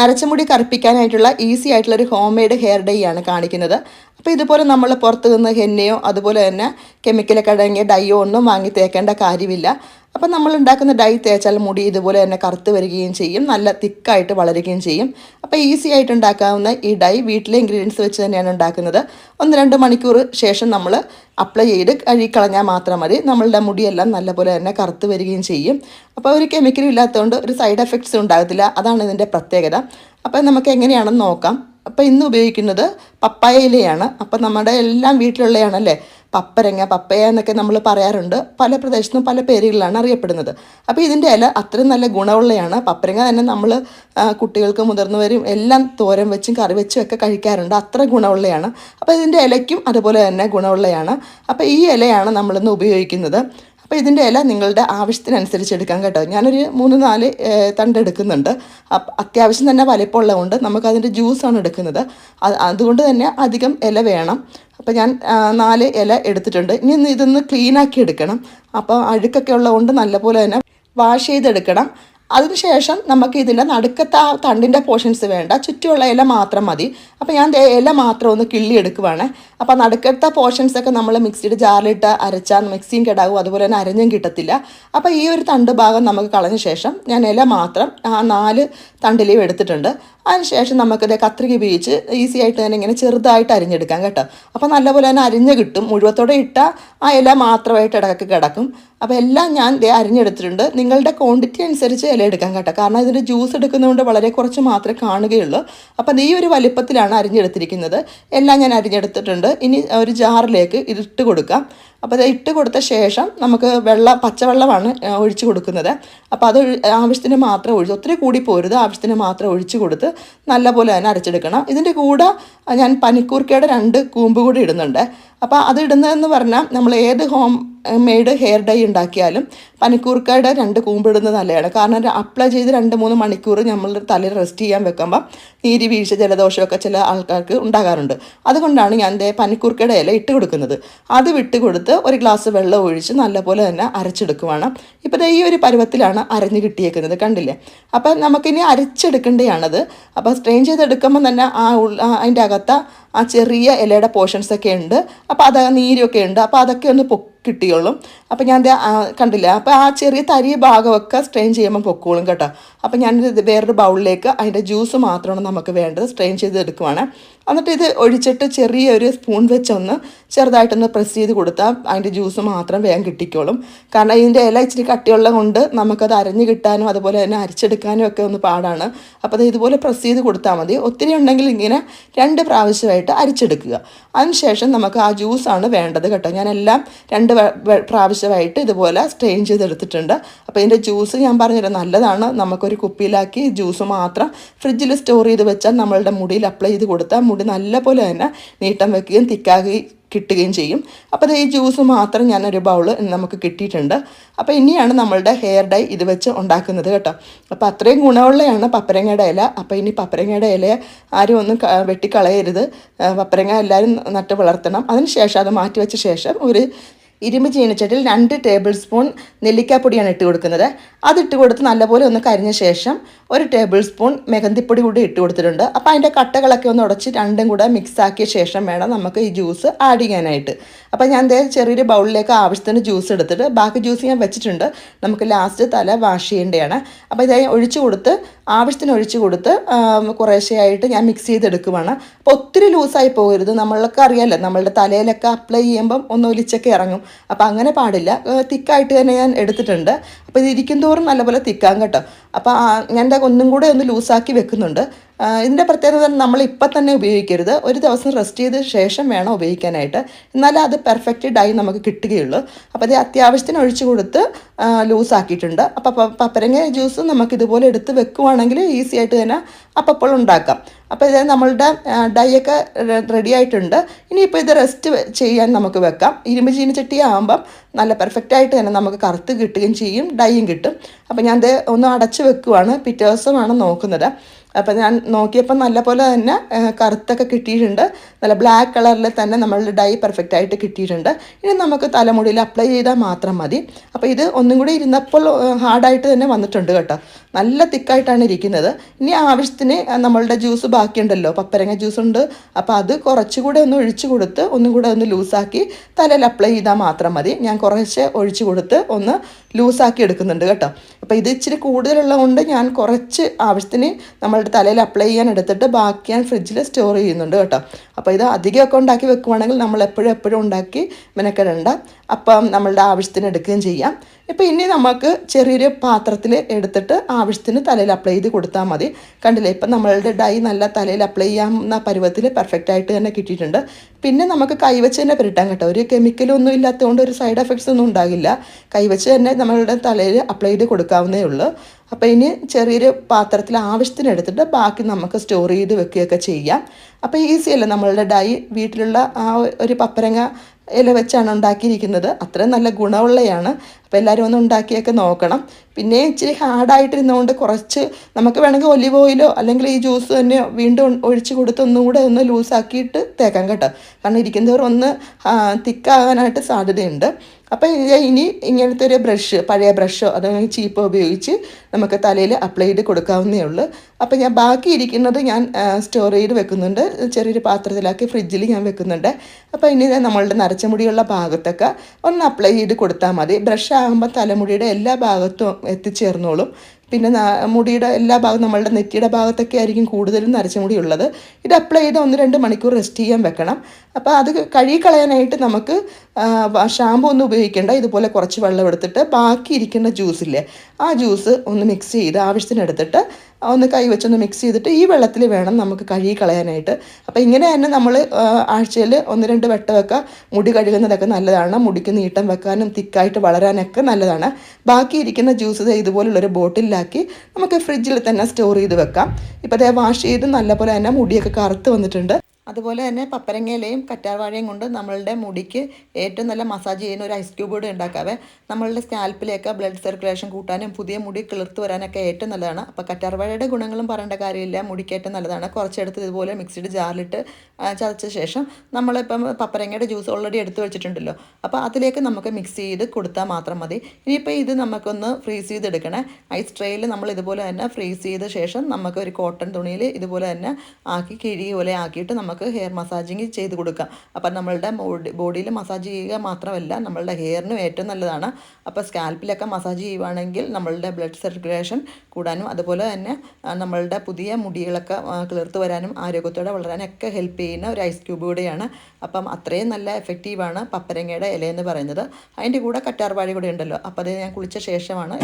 നരച്ചമുടി കറുപ്പിക്കാനായിട്ടുള്ള easy ആയിട്ടുള്ള ഒരു home made hair dye ആണ് കാണിക്കുന്നത്. അപ്പോൾ ഇതുപോലെ നമ്മൾ പുറത്ത് നിന്ന് ഹെന്നയോ അതുപോലെ തന്നെ കെമിക്കലൊക്കെ അടങ്ങിയ ഡൈയോ ഒന്നും വാങ്ങി തേക്കേണ്ട കാര്യമില്ല. അപ്പം നമ്മൾ ഉണ്ടാക്കുന്ന ഡൈ തേച്ചാൽ മുടി ഇതുപോലെ തന്നെ കറുത്ത് വരികയും ചെയ്യും നല്ല തിക്കായിട്ട് വളരുകയും ചെയ്യും. അപ്പോൾ ഈസി ആയിട്ട് ഉണ്ടാക്കാവുന്ന ഈ ഡൈ വീട്ടിലെ ഇൻഗ്രീഡിയൻസ് വെച്ച് തന്നെയാണ് ഉണ്ടാക്കുന്നത്. ഒന്ന് രണ്ട് മണിക്കൂർ ശേഷം നമ്മൾ അപ്ലൈ ചെയ്ത് കഴുകിക്കളഞ്ഞാൽ മാത്രം മതി. നമ്മളുടെ മുടിയെല്ലാം നല്ലപോലെ തന്നെ കറുത്ത് വരികയും ചെയ്യും. അപ്പോൾ ഒരു കെമിക്കലും ഇല്ലാത്തതുകൊണ്ട് ഒരു സൈഡ് എഫക്ട്സ് ഉണ്ടാകത്തില്ല. അതാണ് ഇതിന്റെ പ്രത്യേകത. അപ്പോൾ നമുക്ക് എങ്ങനെയാണെന്ന് നോക്കാം. അപ്പോൾ ഇന്ന് ഉപയോഗിക്കുന്നത് പപ്പായ ഇലയാണ്. അപ്പോൾ നമ്മുടെ എല്ലാം വീട്ടിലുള്ളതാണല്ലേ പപ്പരങ്ങ പപ്പയ എന്നൊക്കെ നമ്മൾ പറയാറുണ്ട്. പല പ്രദേശത്തും പല പേരുകളിലാണ് അറിയപ്പെടുന്നത്. അപ്പോൾ ഇതിന്റെ ഇല അത്രയും നല്ല ഗുണമുള്ളതാണ് പപ്പരങ്ങ തന്നെ നമ്മൾ കുട്ടികൾക്ക് മുതിർന്നവരും എല്ലാം തോരൻ വെച്ചും കറി വെച്ചും ഒക്കെ കഴിക്കാറുണ്ട്. അത്ര ഗുണമുള്ളതാണ് അപ്പോൾ ഇതിന്റെ ഇലയ്ക്കും അതുപോലെ തന്നെ ഗുണമുള്ളതാണ് അപ്പോൾ ഈ ഇലയാണ് നമ്മളിന്ന് ഉപയോഗിക്കുന്നത്. അപ്പോൾ ഇതിന്റെ ഇല നിങ്ങളുടെ ആവശ്യത്തിനനുസരിച്ച് എടുക്കാൻ കേട്ടോ. ഞാനൊരു മൂന്ന് നാല് തണ്ട് എടുക്കുന്നുണ്ട്. അത്യാവശ്യം തന്നെ വലിപ്പമുള്ളതുകൊണ്ട് നമുക്കതിന്റെ ജ്യൂസാണ് എടുക്കുന്നത്. അത് അതുകൊണ്ട് തന്നെ അധികം ഇല വേണം. അപ്പോൾ ഞാൻ നാല് ഇല എടുത്തിട്ടുണ്ട്. ഇനി ഇതൊന്ന് ക്ലീനാക്കി എടുക്കണം. അപ്പോൾ അഴുക്കൊക്കെ ഉള്ളതുകൊണ്ട് നല്ലപോലെ തന്നെ വാഷ് ചെയ്തെടുക്കണം. അതിനുശേഷം നമുക്ക് ഇതിന്റെ നടുക്കത്തെ ആ തണ്ടിന്റെ പോർഷൻസ് വേണ്ട. ചുറ്റുമുള്ള ഇല മാത്രം മതി. അപ്പോൾ ഞാൻ ഇല മാത്രം ഒന്ന് കിള്ളി എടുക്കുവാണ്. അപ്പോൾ നടുക്കത്തെ പോർഷൻസ് ഒക്കെ നമ്മൾ മിക്സിയുടെ ജാറിലിട്ട് അരച്ചാൽ മിക്സിയും കിടാവും അതുപോലെ തന്നെ അരഞ്ഞും കിട്ടത്തില്ല. അപ്പോൾ ഈ ഒരു തണ്ട് ഭാഗം നമുക്ക് കളഞ്ഞ ശേഷം ഞാൻ ഇല മാത്രം ആ നാല് തണ്ടിലെയും എടുത്തിട്ടുണ്ട്. അതിനുശേഷം നമുക്കിത് കത്രിക ഉപയോഗിച്ച് ഈസി ആയിട്ട് തന്നെ ഇങ്ങനെ ചെറുതായിട്ട് അരിഞ്ഞെടുക്കാം കേട്ടോ. അപ്പോൾ നല്ലപോലെ തന്നെ അരിഞ്ഞ് കിട്ടും. മുഴുവത്തോടെ ഇട്ടാൽ ആ ഇല മാത്രമായിട്ട് ഇടയ്ക്ക് കിടക്കും. അപ്പോൾ എല്ലാം ഞാൻ ദേ അരിഞ്ഞെടുത്തിട്ടുണ്ട്. നിങ്ങളുടെ ക്വാണ്ടിറ്റി അനുസരിച്ച് ഇല എടുക്കാൻ കേട്ടോ. കാരണം ഇതിന്റെ ജ്യൂസ് എടുക്കുന്നതുകൊണ്ട് വളരെ കുറച്ച് മാത്രമേ കാണുകയുള്ളൂ. അപ്പോൾ ഈ ഒരു വലിപ്പത്തിലാണ് അരിഞ്ഞെടുത്തിരിക്കുന്നത്. എല്ലാം ഞാൻ അരിഞ്ഞെടുത്തിട്ടുണ്ട്. ഇനി ഒരു ജാറിലേക്ക് ഇതിട്ട് കൊടുക്കാം. അപ്പോൾ ഇട്ട് കൊടുത്ത ശേഷം നമുക്ക് വെള്ളം പച്ചവെള്ളമാണ് ഒഴിച്ചു കൊടുക്കുന്നത്. അപ്പോൾ അത് ആവശ്യത്തിന് മാത്രം ഒഴിച്ച് ഒത്തിരി കൂടി പോരുത് ആവശ്യത്തിന് മാത്രം ഒഴിച്ച് കൊടുത്ത് നല്ലപോലെ തന്നെ അരച്ചെടുക്കണം. ഇതിന്റെ കൂടെ ഞാൻ പനിക്കൂർക്കയുടെ രണ്ട് കൂമ്പ് കൂടി ഇടുന്നുണ്ട്. അപ്പോൾ അത് ഇടുന്നതെന്ന് പറഞ്ഞാൽ നമ്മൾ ഏത് ഹോം മെയ്ഡ് ഹെയർ ഡൈ ഉണ്ടാക്കിയാലും പനിക്കൂർക്കയുടെ രണ്ട് കൂമ്പിടുന്നത് നല്ലതാണ്. കാരണം അപ്ലൈ ചെയ്ത് രണ്ട് മൂന്ന് മണിക്കൂർ നമ്മൾ തലയിൽ റെസ്റ്റ് ചെയ്യാൻ വെക്കുമ്പോൾ നീരി വീഴ്ച ജലദോഷമൊക്കെ ചില ആൾക്കാർക്ക് ഉണ്ടാകാറുണ്ട്. അതുകൊണ്ടാണ് ഞാൻ എന്റെ പനിക്കൂർക്കയുടെ ഇല ഇട്ട് കൊടുക്കുന്നത്. അത് വിട്ട് കൊടുത്ത് ഒരു ഗ്ലാസ് വെള്ളം ഒഴിച്ച് നല്ലപോലെ തന്നെ അരച്ചെടുക്കുവാണ്. ഇപ്പോൾ ഈ ഒരു പരുവത്തിലാണ് അരഞ്ഞ് കിട്ടിയേക്കുന്നത് കണ്ടില്ലേ? അപ്പം നമുക്കിനി അരച്ചെടുക്കേണ്ടതാണത്. അപ്പോൾ സ്ട്രെയിൻ ചെയ്തെടുക്കുമ്പോൾ തന്നെ ആ അതിന്റെ അകത്ത ആ ചെറിയ ഇലയുടെ പോർഷൻസൊക്കെ ഉണ്ട്. അപ്പോൾ അത് നീരൊക്കെ ഉണ്ട്. അപ്പോൾ അതൊക്കെ ഒന്ന് പൊ കിട്ടിയോളും. അപ്പോൾ ഞാൻ കണ്ടില്ല? അപ്പോൾ ആ ചെറിയ തരിയ ഭാഗമൊക്കെ സ്ട്രെയിൻ ചെയ്യുമ്പോൾ പൊക്കോളും കേട്ടോ. അപ്പോൾ ഞാൻ വേറൊരു ബൗളിലേക്ക് അതിന്റെ ജ്യൂസ് മാത്രമാണ് നമുക്ക് വേണ്ടത് സ്ട്രെയിൻ ചെയ്ത് എടുക്കുവാണ് എന്നിട്ട് ഇത് ഒഴിച്ചിട്ട് ചെറിയൊരു സ്പൂൺ വെച്ചൊന്ന് ചെറുതായിട്ടൊന്ന് പ്രസ് ചെയ്ത് കൊടുത്താൽ അതിന്റെ ജ്യൂസ് മാത്രം വേഗം കിട്ടിക്കോളും. കാരണം ഇതിന്റെ ഇല ഇച്ചിരി കട്ടിയുള്ള കൊണ്ട് നമുക്കത് അരഞ്ഞ് കിട്ടാനും അതുപോലെ തന്നെ അരിച്ചെടുക്കാനും ഒക്കെ ഒന്ന് പാടാണ്. അപ്പോൾ അത് ഇതുപോലെ പ്രസ് ചെയ്ത് കൊടുത്താൽ മതി. ഒത്തിരി ഉണ്ടെങ്കിൽ ഇങ്ങനെ രണ്ട് പ്രാവശ്യമായിട്ട് അരിച്ചെടുക്കുക. അതിനുശേഷം നമുക്ക് ആ ജ്യൂസാണ് വേണ്ടത് കേട്ടോ. ഞാനെല്ലാം രണ്ട് വ- പ്രാവശ്യമായിട്ട് ഇതുപോലെ സ്ട്രെയിൻ ചെയ്തെടുത്തിട്ടുണ്ട്. അപ്പോൾ ഇതിന്റെ ജ്യൂസ് ഞാൻ പറഞ്ഞുതരാം. നല്ലതാണ്. നമുക്കൊരു കുപ്പിയിലാക്കി ജ്യൂസ് മാത്രം ഫ്രിഡ്ജിൽ സ്റ്റോർ ചെയ്ത് വെച്ചാൽ നമ്മളുടെ മുടിയിൽ അപ്ലൈ ചെയ്ത് കൊടുത്താൽ മുടി നല്ലപോലെ തന്നെ നീട്ടം വെക്കുകയും തിക്കാകി കിട്ടുകയും ചെയ്യും. അപ്പോൾ ഈ ജ്യൂസ് മാത്രം ഞാൻ ഒരു ബൗൾ നമുക്ക് കിട്ടിയിട്ടുണ്ട്. അപ്പോൾ ഇനിയാണ് നമ്മളുടെ ഹെയർ ഡൈ ഇത് വെച്ച് ഉണ്ടാക്കുന്നത് കേട്ടോ. അപ്പോൾ അത്രയും ഗുണമുള്ളതാണ് പപ്പരങ്ങയുടെ ഇല. അപ്പോൾ ഇനി പപ്പരങ്ങയുടെ ഇല ആരും ഒന്നും വെട്ടിക്കളയരുത്. പപ്പരങ്ങ എല്ലാവരും നട്ട് വളർത്തണം. അതിന് ശേഷം അത് മാറ്റി വെച്ച ശേഷം ഒരു ഇരുമ്പ് ചീനച്ചട്ടിയിൽ രണ്ട് ടേബിൾ സ്പൂൺ നെല്ലിക്കാപ്പൊടിയാണ് ഇട്ട് കൊടുക്കുന്നത്. അതിട്ട് കൊടുത്ത് നല്ലപോലെ ഒന്ന് കരിഞ്ഞ ശേഷം ഒരു ടേബിൾ സ്പൂൺ മെഹന്തിപ്പൊടി കൂടി ഇട്ട് കൊടുത്തിട്ടുണ്ട്. അപ്പോൾ അതിന്റെ കട്ടകളൊക്കെ ഒന്ന് ഉടച്ച് രണ്ടും കൂടെ മിക്സ് ആക്കിയ ശേഷം വേണം നമുക്ക് ഈ ജ്യൂസ് ആഡ് ചെയ്യാനായിട്ട്. അപ്പോൾ ഞാൻ ദേ ചെറിയൊരു ബൗളിലേക്ക് ആവശ്യത്തിന് ജ്യൂസ് എടുത്തിട്ട് ബാക്കി ജ്യൂസ് ഞാൻ വെച്ചിട്ടുണ്ട്. നമുക്ക് ലാസ്റ്റ് തല വാഷ് ചെയ്യേണ്ടതാണ് അപ്പോൾ ഇതായി ഒഴിച്ചു കൊടുത്ത് ആവശ്യത്തിന് ഒഴിച്ചു കൊടുത്ത് കുറേശ്ശെയായിട്ട് ഞാൻ മിക്സ് ചെയ്തെടുക്കുവാണ്. അപ്പോൾ ഒത്തിരി ലൂസായി പോകരുത്. നമ്മളൊക്കെ അറിയാമല്ലോ നമ്മളുടെ തലയിലൊക്കെ അപ്ലൈ ചെയ്യുമ്പം ഒന്ന് ഒലിച്ചൊക്കെ ഇറങ്ങും. അപ്പോൾ അങ്ങനെ പാടില്ല. തിക്കായിട്ട് തന്നെ ഞാൻ എടുത്തിട്ടുണ്ട്. അപ്പോൾ ഇത് ഇരിക്കും തോറും നല്ലപോലെ തിക്കാം കേട്ടോ. അപ്പോൾ ഞാൻ ഒന്നും കൂടെ ഒന്ന് ലൂസാക്കി വെക്കുന്നുണ്ട്. ഇതിന്റെ പ്രത്യേകത നമ്മൾ ഇപ്പം തന്നെ ഉപയോഗിക്കരുത്. ഒരു ദിവസം റെസ്റ്റ് ചെയ്ത ശേഷം വേണം ഉപയോഗിക്കാനായിട്ട്. എന്നാലേ അത് പെർഫെക്റ്റ് ഡൈ നമുക്ക് കിട്ടുകയുള്ളൂ. അപ്പോൾ അത് അത്യാവശ്യത്തിന് ഒഴിച്ചു കൊടുത്ത് ലൂസാക്കിയിട്ടുണ്ട് അപ്പോൾ പപ്പരങ്ങ ജ്യൂസ് നമുക്ക് ഇതുപോലെ എടുത്ത് വെക്കുവാണെങ്കിൽ ഈസി ആയിട്ട് തന്നെ അപ്പോൾ ഉണ്ടാക്കാം. അപ്പോൾ ഇത് നമ്മളുടെ ഡൈ ഒക്കെ റെഡി ആയിട്ടുണ്ട്. ഇനിയിപ്പോൾ ഇത് റെസ്റ്റ് ചെയ്യാൻ നമുക്ക് വെക്കാം. ഇരുമ്പ് ചീനച്ചട്ടി ആകുമ്പം നല്ല പെർഫെക്റ്റ് ആയിട്ട് തന്നെ നമുക്ക് കറുത്ത് കിട്ടുകയും ചെയ്യും ഡൈയും കിട്ടും. അപ്പോൾ ഞാൻ ഇത് ഒന്ന് അടച്ച് വെക്കുവാണ്. പിറ്റേ ദിവസമാണ് നോക്കുന്നത്. അപ്പം ഞാൻ നോക്കിയപ്പോൾ നല്ല പോലെ തന്നെ കറുത്തൊക്കെ കിട്ടിയിട്ടുണ്ട്. നല്ല ബ്ലാക്ക് കളറിൽ തന്നെ നമ്മളുടെ ഡൈ പെർഫെക്റ്റ് ആയിട്ട് കിട്ടിയിട്ടുണ്ട്. ഇനി നമുക്ക് തലമുടിയിൽ അപ്ലൈ ചെയ്താൽ മാത്രം മതി. അപ്പോൾ ഇത് ഒന്നും കൂടി ഇരുന്നപ്പോൾ ഹാർഡായിട്ട് തന്നെ വന്നിട്ടുണ്ട് കേട്ടോ. നല്ല തിക്കായിട്ടാണ് ഇരിക്കുന്നത്. ഇനി ആവശ്യത്തിന് നമ്മളുടെ ജ്യൂസ് ബാക്കിയുണ്ടല്ലോ. പപ്പരങ്ങ ജ്യൂസ് ഉണ്ട്. അപ്പോൾ അത് കുറച്ചുകൂടെ ഒന്ന് ഒഴിച്ചു കൊടുത്ത് ഒന്നും കൂടെ ഒന്ന് ലൂസാക്കി തലയിൽ അപ്ലൈ ചെയ്താൽ മാത്രം മതി. ഞാൻ കുറച്ച് ഒഴിച്ചു കൊടുത്ത് ഒന്ന് ലൂസാക്കി എടുക്കുന്നുണ്ട് കേട്ടോ. അപ്പോൾ ഇത് ഇച്ചിരി കൂടുതലുള്ളതുകൊണ്ട് ഞാൻ കുറച്ച് ആവശ്യത്തിന് നമ്മളുടെ തലയിൽ അപ്ലൈ ചെയ്യാൻ എടുത്തിട്ട് ബാക്കി ഞാൻ ഫ്രിഡ്ജിൽ സ്റ്റോർ ചെയ്യുന്നുണ്ട് കേട്ടോ. അപ്പോൾ ഇത് അധികമൊക്കെ ഉണ്ടാക്കി വെക്കുവാണെങ്കിൽ നമ്മൾ എപ്പോഴും എപ്പോഴും ഉണ്ടാക്കി മെനക്കെടണ്ട. അപ്പം നമ്മളുടെ ആവശ്യത്തിന് എടുക്കുകയും ചെയ്യാം. ഇപ്പോൾ ഇനി നമുക്ക് ചെറിയൊരു പാത്രത്തിൽ എടുത്തിട്ട് ആവശ്യത്തിന് തലയിൽ അപ്ലൈ ചെയ്ത് കൊടുത്താൽ മതി. കണ്ടില്ലേ? ഇപ്പം നമ്മളുടെ ഡൈ നല്ല തലയിൽ അപ്ലൈ ചെയ്യാവുന്ന പരുവത്തിൽ പെർഫെക്റ്റ് ആയിട്ട് തന്നെ കിട്ടിയിട്ടുണ്ട്. പിന്നെ നമുക്ക് കൈവച്ച് തന്നെ പുരട്ടാൻ കേട്ടോ. ഒരു കെമിക്കലൊന്നും ഇല്ലാത്തതുകൊണ്ട് ഒരു സൈഡ് എഫക്ട്സ് ഒന്നും ഉണ്ടാകില്ല. കൈവച്ച് തന്നെ നമ്മളുടെ തലയിൽ അപ്ലൈ ചെയ്ത് കൊടുക്കാവുന്നേ ഉള്ളൂ. അപ്പോൾ ഇനി ചെറിയൊരു പാത്രത്തിൽ ആവശ്യത്തിന് എടുത്തിട്ട് ബാക്കി നമുക്ക് സ്റ്റോർ ചെയ്ത് വെക്കുകയൊക്കെ ചെയ്യാം. അപ്പോൾ ഈസി അല്ല നമ്മളുടെ ഡൈ വീട്ടിലുള്ള ആ ഒരു പപ്പരങ്ങ ഇല വെച്ചാണ് ഉണ്ടാക്കിയിരിക്കുന്നത്. അത്രയും നല്ല ഗുണമുള്ളതാണ് അപ്പോൾ എല്ലാവരും ഒന്ന് ഉണ്ടാക്കിയൊക്കെ നോക്കണം. പിന്നെ ഇച്ചിരി ഹാർഡായിട്ടിരുന്നതുകൊണ്ട് കുറച്ച് നമുക്ക് വേണമെങ്കിൽ ഒലിവ് ഓയിലോ അല്ലെങ്കിൽ ഈ ജ്യൂസ് തന്നെ വീണ്ടും ഒഴിച്ച് കൊടുത്ത് ഒന്നും കൂടെ ഒന്ന് ലൂസാക്കിയിട്ട് തേക്കാം കേട്ടോ. കാരണം ഇരിക്കുന്നവർ ഒന്ന് തിക്കാകാനായിട്ട് സാധ്യതയുണ്ട്. അപ്പോൾ ഇനി ഇങ്ങനത്തെ ഒരു ബ്രഷ് പഴയ ബ്രഷോ അല്ലെങ്കിൽ ചീപ്പോ ഉപയോഗിച്ച് നമുക്ക് തലയിൽ അപ്ലൈ ചെയ്ത് കൊടുക്കാവുന്നേ ഉള്ളൂ. അപ്പോൾ ഞാൻ ബാക്കി ഇരിക്കുന്നത് ഞാൻ സ്റ്റോർ ചെയ്ത് വെക്കുന്നുണ്ട്. ചെറിയൊരു പാത്രത്തിലാക്കി ഫ്രിഡ്ജിൽ ഞാൻ വെക്കുന്നുണ്ട്. അപ്പോൾ ഇനി നമ്മളുടെ നരച്ച മുടിയുള്ള ഭാഗത്തൊക്കെ ഒന്ന് അപ്ലൈ ചെയ്ത് കൊടുത്താൽ മതി. ബ്രഷ് ആകുമ്പോൾ തലമുടിയുടെ എല്ലാ ഭാഗത്തും എത്തിച്ചേർന്നോളും. പിന്നെ മുടിയുടെ എല്ലാ ഭാഗവും നമ്മളുടെ നെറ്റിയുടെ ഭാഗത്തൊക്കെ ആയിരിക്കും കൂടുതലും നരച്ച മുടി ഉള്ളത്. ഇത് അപ്ലൈ ചെയ്ത് ഒന്ന് രണ്ട് മണിക്കൂർ റെസ്റ്റ് ചെയ്യാൻ വെക്കണം. അപ്പോൾ അത് കഴുകിക്കളയാനായിട്ട് നമുക്ക് ഷാമ്പു ഒന്നും ഉപയോഗിക്കേണ്ട. ഇതുപോലെ കുറച്ച് വെള്ളം എടുത്തിട്ട് ബാക്കി ഇരിക്കേണ്ട ജ്യൂസില്ലേ ആ ജ്യൂസ് ഒന്ന് മിക്സ് ചെയ്ത് ആവശ്യത്തിന് എടുത്തിട്ട് ഒന്ന് കൈ വെച്ചൊന്ന് മിക്സ് ചെയ്തിട്ട് ഈ വെള്ളത്തിൽ വേണം നമുക്ക് കഴുകി കളയാനായിട്ട്. അപ്പോൾ ഇങ്ങനെ തന്നെ നമ്മൾ ആഴ്ചയിൽ ഒന്ന് രണ്ട് വെട്ടമൊക്കെ മുടി കഴുകുന്നതൊക്കെ നല്ലതാണ്. മുടിക്ക് നീട്ടം വെക്കാനും തിക്കായിട്ട് വളരാനൊക്കെ നല്ലതാണ്. ബാക്കി ഇരിക്കുന്ന ജ്യൂസ് ഇതുപോലുള്ളൊരു ബോട്ടിലാക്കി നമുക്ക് ഫ്രിഡ്ജിൽ തന്നെ സ്റ്റോർ ചെയ്ത് വെക്കാം. ഇപ്പോൾ അതേ വാഷ് ചെയ്ത് നല്ലപോലെ തന്നെ മുടിയൊക്കെ കറുത്ത് വന്നിട്ടുണ്ട്. അതുപോലെ തന്നെ പപ്പരങ്ങയിലയും കറ്റാർവാഴയും കൊണ്ട് നമ്മളുടെ മുടിക്ക് ഏറ്റവും നല്ല മസാജ് ചെയ്യുന്ന ഒരു ഐസ് ക്യൂബ് കൂടെ ഉണ്ടാക്കാവേ. നമ്മളുടെ സ്കാൽപ്പിലേക്ക് ബ്ലഡ് സർക്കുലേഷൻ കൂട്ടാനും പുതിയ മുടി കിളിർത്ത് വരാനൊക്കെ ഏറ്റവും നല്ലതാണ്. അപ്പോൾ കറ്റാർവാഴയുടെ ഗുണങ്ങളും പറയേണ്ട കാര്യമില്ല. മുടിക്ക് ഏറ്റവും നല്ലതാണ്. കുറച്ചെടുത്ത് ഇതുപോലെ മിക്സിഡ് ജാറിലിട്ട് ചതച്ച ശേഷം നമ്മളിപ്പം പപ്പരങ്ങയുടെ ജ്യൂസ് ഓൾറെഡി എടുത്തു വെച്ചിട്ടുണ്ടല്ലോ. അപ്പോൾ അതിലേക്ക് നമുക്ക് മിക്സ് ചെയ്ത് കൊടുത്താൽ മാത്രം മതി. ഇനിയിപ്പോൾ ഇത് നമുക്കൊന്ന് ഫ്രീസ് ചെയ്തെടുക്കണേ. ഐസ് ട്രേയിൽ നമ്മൾ ഇതുപോലെ തന്നെ ഫ്രീസ് ചെയ്ത ശേഷം നമുക്ക് ഒരു കോട്ടൺ തുണിയിൽ ഇതുപോലെ തന്നെ ആക്കി കിഴി പോലെ ആക്കിയിട്ട് നമുക്ക് ഹെയർ മസാജിങ് ചെയ്ത് കൊടുക്കാം. അപ്പം നമ്മളുടെ ബോഡിയിൽ മസാജ് ചെയ്യുക മാത്രമല്ല നമ്മളുടെ ഹെയറിനും ഏറ്റവും നല്ലതാണ്. അപ്പോൾ സ്കാൽപ്പിലൊക്കെ മസാജ് ചെയ്യുവാണെങ്കിൽ നമ്മളുടെ ബ്ലഡ് സർക്കുലേഷൻ കൂടാനും അതുപോലെ തന്നെ നമ്മളുടെ പുതിയ മുടികളൊക്കെ കിളിർത്ത് വരാനും ആരോഗ്യത്തോടെ വളരാനൊക്കെ ഹെൽപ്പ് ചെയ്യുന്ന ഒരു ഐസ് ക്യൂബ് കൂടെയാണ്. അപ്പം അത്രയും നല്ല എഫക്റ്റീവാണ് പപ്പരങ്ങയുടെ ഇലയെന്ന് പറയുന്നത്. അതിന്റെ കൂടെ കറ്റാർവാഴി കൂടെ ഉണ്ടല്ലോ. അപ്പോൾ അത് ഞാൻ കുളിച്ച ശേഷമാണ്